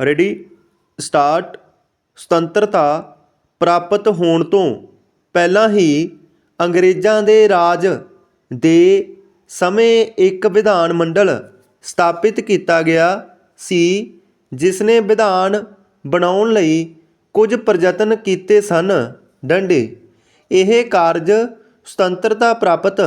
Ready start ਸੁਤੰਤਰਤਾ ਪ੍ਰਾਪਤ ਹੋਣ ਤੋਂ ਪਹਿਲਾਂ ਹੀ ਅੰਗਰੇਜ਼ਾਂ ਦੇ ਰਾਜ ਦੇ ਸਮੇਂ ਇੱਕ ਵਿਧਾਨ ਮੰਡਲ ਸਥਾਪਿਤ ਕੀਤਾ ਗਿਆ ਸੀ ਜਿਸ ਨੇ ਵਿਧਾਨ ਬਣਾਉਣ ਲਈ ਕੁਝ ਪ੍ਰਯਤਨ ਕੀਤੇ ਸਨ। ਡੰਡੇ। ਇਹ ਕਾਰਜ ਸੁਤੰਤਰਤਾ ਪ੍ਰਾਪਤ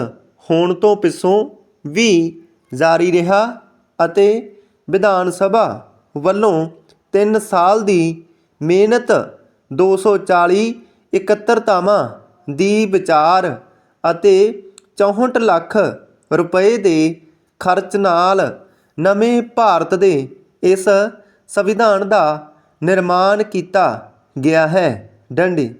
ਹੋਣ ਤੋਂ ਪਿੱਛੋਂ ਵੀ ਜਾਰੀ ਰਿਹਾ ਅਤੇ ਵਿਧਾਨ ਸਭਾ ਵੱਲੋਂ 3 ਸਾਲ ਦੀ ਮਿਹਨਤ 240 ਇਕੱਤਰਤਾਵਾਂ ਦੀ ਵਿਚਾਰ ਅਤੇ 64 ਲੱਖ ਰੁਪਏ ਦੇ ਖਰਚ ਨਾਲ ਨਵੇਂ ਭਾਰਤ ਦੇ ਇਸ ਸੰਵਿਧਾਨ ਦਾ ਨਿਰਮਾਣ ਕੀਤਾ ਗਿਆ ਹੈ। ਡੰਡੀ।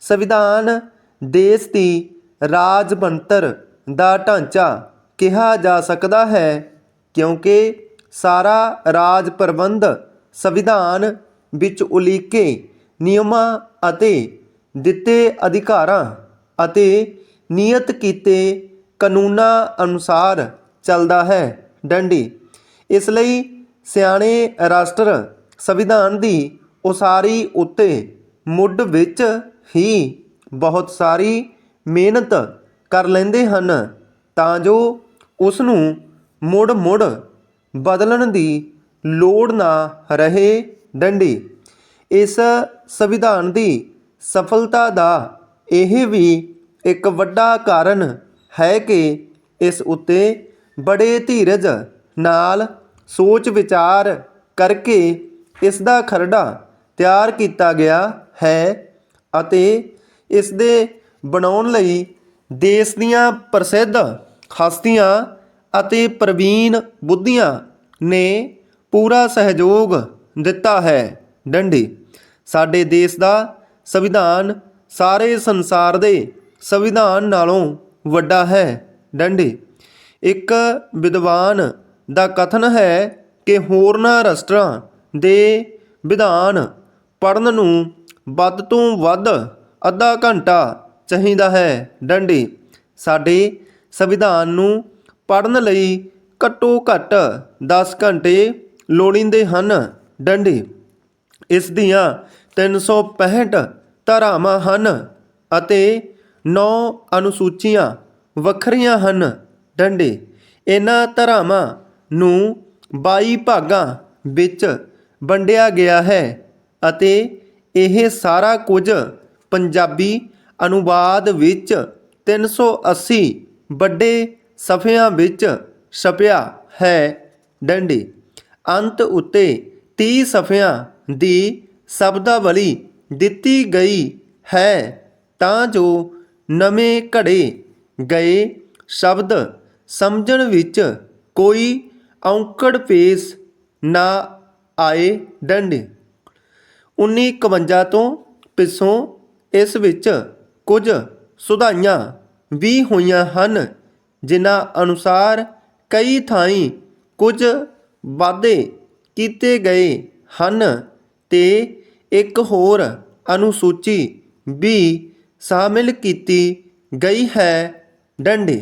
ਸੰਵਿਧਾਨ ਦੇਸ਼ ਦੀ ਰਾਜ ਬਣਤਰ ਦਾ ਢਾਂਚਾ ਕਿਹਾ ਜਾ ਸਕਦਾ ਹੈ ਕਿਉਂਕਿ ਸਾਰਾ ਰਾਜ ਪ੍ਰਬੰਧ ਸੰਵਿਧਾਨ ਵਿੱਚ ਉਲੀਕੇ ਨਿਯਮਾਂ ਅਤੇ ਦਿੱਤੇ ਅਧਿਕਾਰਾਂ ਅਤੇ ਨਿਯਤ ਕੀਤੇ ਕਾਨੂੰਨਾਂ ਅਨੁਸਾਰ ਚੱਲਦਾ ਹੈ। ਡੰਡੀ, ਇਸ ਲਈ ਸਿਆਣੇ ਰਾਸ਼ਟਰ ਸੰਵਿਧਾਨ ਦੀ ਉਸਾਰੀ ਉੱਤੇ ਮੁੱਢ ਵਿੱਚ ਹੀ ਬਹੁਤ ਸਾਰੀ ਮਿਹਨਤ ਕਰ ਲੈਂਦੇ ਹਨ ਤਾਂ ਜੋ ਉਸ ਨੂੰ ਮੁੜ ਮੁੜ ਬਦਲਣ ਦੀ ਲੋੜ ਨਾ ਰਹੇ ਡੰਡੀ। ਇਸ ਸੰਵਿਧਾਨ ਦੀ ਸਫਲਤਾ ਦਾ ਇਹ ਵੀ ਇੱਕ ਵੱਡਾ ਕਾਰਨ ਹੈ ਕਿ ਇਸ ਉੱਤੇ ਬੜੇ ਧੀਰਜ ਨਾਲ ਸੋਚ ਵਿਚਾਰ ਕਰਕੇ ਇਸ ਦਾ ਖਰੜਾ ਤਿਆਰ ਕੀਤਾ ਗਿਆ ਹੈ ਅਤੇ ਇਸ ਦੇ ਬਣਾਉਣ ਲਈ ਦੇਸ਼ ਦੀਆਂ ਪ੍ਰਸਿੱਧ ਹਸਤੀਆਂ ਅਤੇ ਪ੍ਰਵੀਨ ਬੁੱਧੀਆਂ ਨੇ ਪੂਰਾ ਸਹਿਯੋਗ ਦਿੱਤਾ ਹੈ। ਡੰਡੀ, ਸਾਡੇ ਦੇਸ਼ ਦਾ ਸੰਵਿਧਾਨ ਸਾਰੇ ਸੰਸਾਰ ਦੇ ਸੰਵਿਧਾਨ ਨਾਲੋਂ ਵੱਡਾ ਹੈ। ਡੰਡੀ, ਇੱਕ ਵਿਦਵਾਨ ਦਾ ਕਥਨ ਹੈ ਕਿ ਹੋਰਨਾਂ ਰਾਸ਼ਟਰਾਂ ਦੇ ਵਿਧਾਨ ਪੜਨ ਨੂੰ ਵੱਧ ਤੋਂ ਵੱਧ ਅੱਧਾ ਘੰਟਾ ਚਾਹੀਦਾ ਹੈ। ਡੰਡੀ, ਸਾਡੇ ਸੰਵਿਧਾਨ ਨੂੰ ਪੜਨ ਲਈ ਘੱਟੋ ਘੱਟ 10 ਘੰਟੇ ਲੋੜੀਂਦੇ ਹਨ। ਡੰਡੇ, ਇਸ ਦੀਆਂ 365 ਧਾਰਾਵਾਂ ਹਨ ਅਤੇ 9 ਅਨੁਸੂਚੀਆਂ ਵੱਖਰੀਆਂ ਹਨ। ਡੰਡੇ, ਇਹਨਾਂ ਧਾਰਾਵਾਂ ਨੂੰ 22 ਭਾਗਾਂ ਵਿੱਚ ਵੰਡਿਆ ਗਿਆ ਹੈ ਅਤੇ ਇਹ ਸਾਰਾ ਕੁਝ ਪੰਜਾਬੀ ਅਨੁਵਾਦ ਵਿੱਚ 380 ਵੱਡੇ ਸਫ਼ਿਆਂ ਵਿੱਚ ਛਪਿਆ ਹੈ ਡੰਡੀ। ਅੰਤ ਉੱਤੇ 30 ਸਫ਼ਿਆਂ ਦੀ ਸ਼ਬਦਾਵਲੀ ਦਿੱਤੀ ਗਈ ਹੈ, ਤਾਂ ਜੋ ਨਵੇਂ ਘੜੇ ਗਏ ਸ਼ਬਦ ਸਮਝਣ ਵਿੱਚ ਕੋਈ ਔਂਕੜ ਪੇਸ਼ ਨਾ ਆਏ ਡੰਡੀ। 1951 ਤੋਂ ਪਿੱਛੋਂ ਇਸ ਵਿੱਚ ਕੁਝ ਸੁਧਾਈਆਂ ਵੀ ਹੋਈਆਂ ਹਨ। ਜਿਨ੍ਹਾਂ ਅਨੁਸਾਰ ਕਈ ਥਾਈਂ ਕੁਝ ਵਾਧੇ ਕੀਤੇ ਗਏ ਹਨ ਤੇ ਇੱਕ ਹੋਰ ਅਨੁਸੂਚੀ ਵੀ ਸ਼ਾਮਿਲ ਕੀਤੀ ਗਈ ਹੈ। ਡੰਡੇ